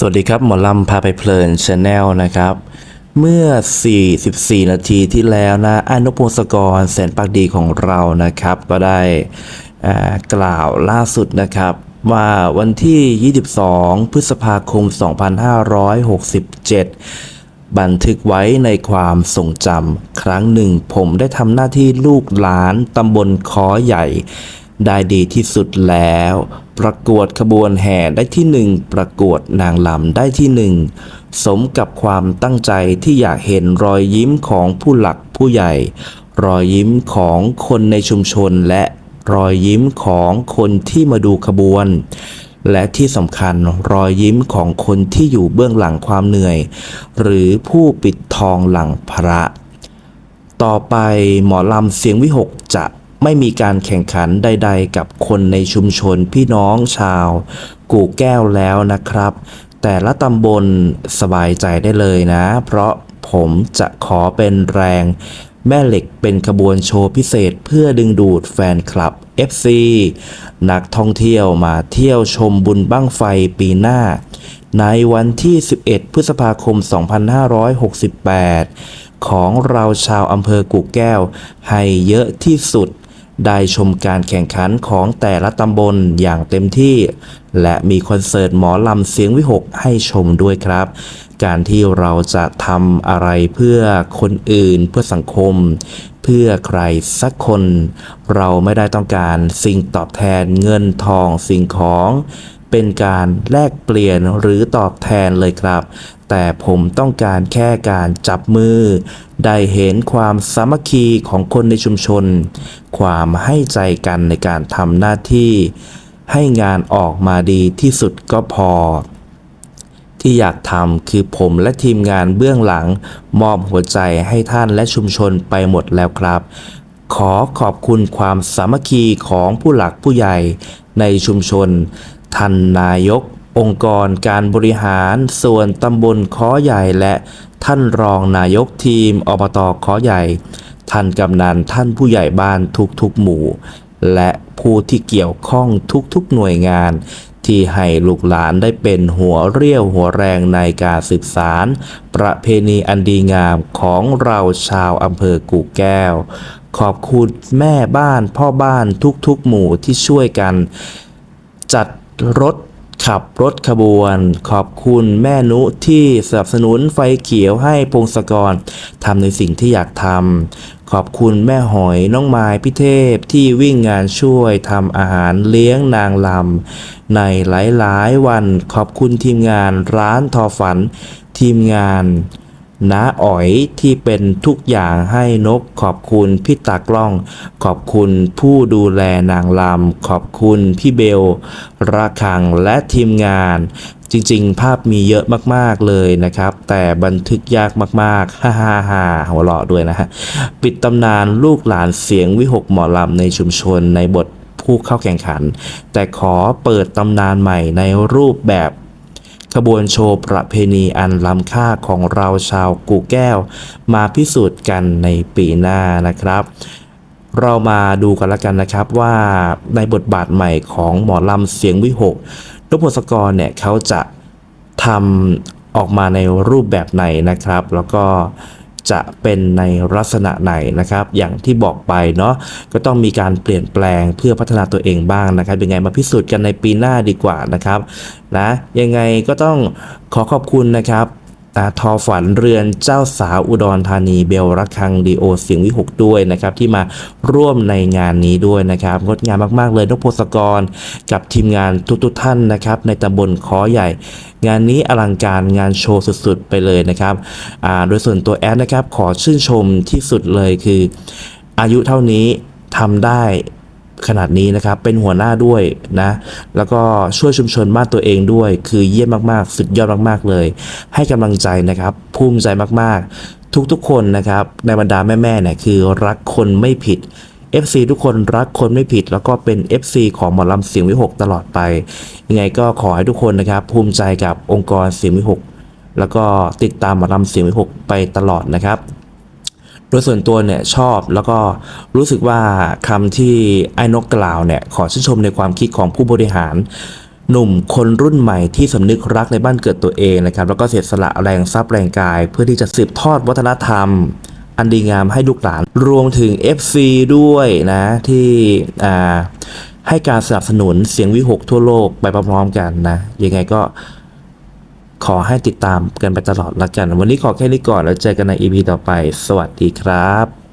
สวัสดีครับ หมอลำพาไปเพลินชาแนลนะครับ เมื่อ 44 นาทีที่แล้วนะอนุพงศกรแสนปากดีของเรานะครับ ก็ได้กล่าวล่าสุดนะครับ ว่าวันที่ 22 พฤษภาคม 2567 บันทึกไว้ในความทรงจำครั้งหนึ่ง ผมได้ทำหน้าที่ลูกหลานตำบลคอใหญ่ได้ดีที่สุดแล้ว ประกวดขบวนแห่ได้ที่หนึ่งประกวดนางลำได้ที่หนึ่งสมกับความตั้งใจที่อยากเห็นรอยยิ้มของผู้หลักผู้ใหญ่ รอยยิ้มของคนในชุมชนและรอยยิ้มของคนที่มาดูขบวน และที่สำคัญรอยยิ้มของคนที่อยู่เบื้องหลังความเหนื่อย หรือผู้ปิดทองหลังพระ ต่อไปหมอลำเสียงวิหกจะ ไม่มีการแข่งขันใด ๆ กับคนในชุมชนพี่น้องชาว กู่แก้วแล้วนะครับ แต่ละตำบลสบายใจได้เลยนะ เพราะผมจะขอเป็นแรงแม่เหล็กเป็นขบวนโชว์พิเศษเพื่อดึงดูดแฟนคลับ FC นักท่องเที่ยวมาเที่ยวชมบุญบั้งไฟปีหน้า ในวันที่ 11 พฤษภาคม 2568 ของเราชาวอำเภอกู่แก้ว ให้เยอะที่สุด ได้ชมการแข่งขันของแต่ละตำบลอย่างเต็มที่ และมีคอนเสิร์ตหมอลำเสียงวิหกให้ชมด้วยครับ การที่เราจะทำอะไรเพื่อคนอื่นเพื่อสังคม เพื่อใครสักคน เราไม่ได้ต้องการสิ่งตอบแทนเงินทองสิ่งของเป็นการแลกเปลี่ยนหรือตอบแทนเลยครับ แต่ผมต้องการแค่การจับมือ ได้เห็นความสามัคคีของคนในชุมชน ความให้ใจกันในการทำหน้าที่ ให้งานออกมาดีที่สุดก็พอ ที่อยากทำคือผมและทีมงานเบื้องหลัง มอบหัวใจให้ท่านและชุมชนไปหมดแล้วครับ ขอขอบคุณความสามัคคีของผู้หลักผู้ใหญ่ในชุมชนท่านนายก องค์กรการบริหารส่วนตำบลค้อใหญ่และท่านรองนายกทีมอบตค้อใหญ่ ท่านกำนันท่านผู้ใหญ่บ้านทุกๆหมู่ และผู้ที่เกี่ยวข้องทุกๆหน่วยงาน ที่ให้ลูกหลานได้เป็นหัวเรี่ยวหัวแรงในการสืบสาร ประเพณีอันดีงามของเราชาวอำเภอกู่แก้ว ขอบคุณแม่บ้านพ่อบ้านทุกๆหมู่ที่ช่วยกัน จัดรถ ขับรถขบวน ขอบคุณแม่นุที่สนับสนุนไฟเขียวให้พงศกรทำในสิ่งที่อยากทำขอบคุณแม่หอยน้องไม้พิเทพที่วิ่งงานช่วยทำอาหารเลี้ยงนางลำในหลายๆวันขอบคุณทีมงานร้านทอฝัน ทีมงาน น้าอ๋อยที่เป็นทุกอย่างให้นกขอบคุณพี่ตากล้อง ขอบคุณผู้ดูแลนางลำขอบคุณพี่เบลระคังและทีมงานจริงๆ ภาพมีเยอะมากๆเลยนะครับ แต่บันทึกยากมากๆ ฮ่าฮ่าฮ่าหัวเราะด้วยนะฮะ ปิดตำนานลูกหลานเสียงวิหกหมอลำในชุมชนในบทผู้เข้าแข่งขัน แต่ขอเปิดตำนานใหม่ในรูปแบบ ขบวนโชว์ประเพณีอันล้ำค่าของเราชาวกู่แก้ว มาพิสูจน์กันในปีหน้านะครับเรามาดูกันละกันนะครับว่าในบทบาทใหม่ของหมอลำเสียงวิหกนพศกรเนี่ยเขาจะทำออกมาในรูปแบบไหนนะครับ แล้วก็ จะเป็นในลักษณะไหนนะครับ อย่างที่บอกไปเนาะก็ต้องมีการเปลี่ยนแปลงเพื่อพัฒนาตัวเองบ้างนะครับเป็นไงมาพิสูจน์กันในปีหน้าดีกว่านะครับนะยังไงก็ต้องขอขอบคุณนะครับ อ่าทอฝันเรือนเจ้าสาวอุดรธานีเบลรักคังดีโอเสียงวิหกด้วยนะครับที่มาร่วมในงานนี้ด้วยนะครับงดงามมาก ๆ เลยนพพศกร กับทีมงานทุกๆท่านนะครับในตำบลคอใหญ่ งานนี้อลังการงานโชว์สุดๆ ไปเลยนะครับโดยส่วนตัวแอดนะครับขอชื่นชมที่สุดเลยคือ อายุเท่านี้ทำได้ ขนาดนี้นะครับ เป็นหัวหน้าด้วยนะ แล้วก็ช่วยชุมชนบ้านตัวเองด้วย คือเยี่ยมมากๆ สุดยอดมากๆเลย ให้กำลังใจนะครับ ภูมิใจมากๆ ทุกๆคนนะครับ ในบรรดาแม่ๆเนี่ยคือรักคนไม่ผิด FC ทุกคนรักคนไม่ผิด แล้วก็เป็น FC ของหมอลำเสียงวิหกตลอดไปยังไงก็ขอให้ทุกคนนะครับ ภูมิใจกับองค์กรเสียงวิหกแล้วก็ติดตามหมอลำเสียงวิหกไปตลอดนะครับ โดยส่วนตัวเนี่ยชอบแล้วก็รู้สึกว่าคำที่ไอ้นกกล่าวเนี่ยขอชื่นชมในความคิดของผู้บริหาร หนุ่มคนรุ่นใหม่ที่สำนึกรักในบ้านเกิดตัวเองนะครับ แล้วก็เสียสละแรงทรัพย์แรงกาย เพื่อที่จะสืบทอดวัฒนธรรม อันดีงามให้ลูกหลาน รวมถึง FC ด้วยนะที่อ่าให้การสนับสนุนเสียงวิหกทั่วโลกไปพร้อมๆกันนะยังไงก็ ขอให้ติดตามกันไปตลอดละกัน วันนี้ขอแค่นี้ก่อนแล้วเจอกันใน EP ต่อไป สวัสดีครับ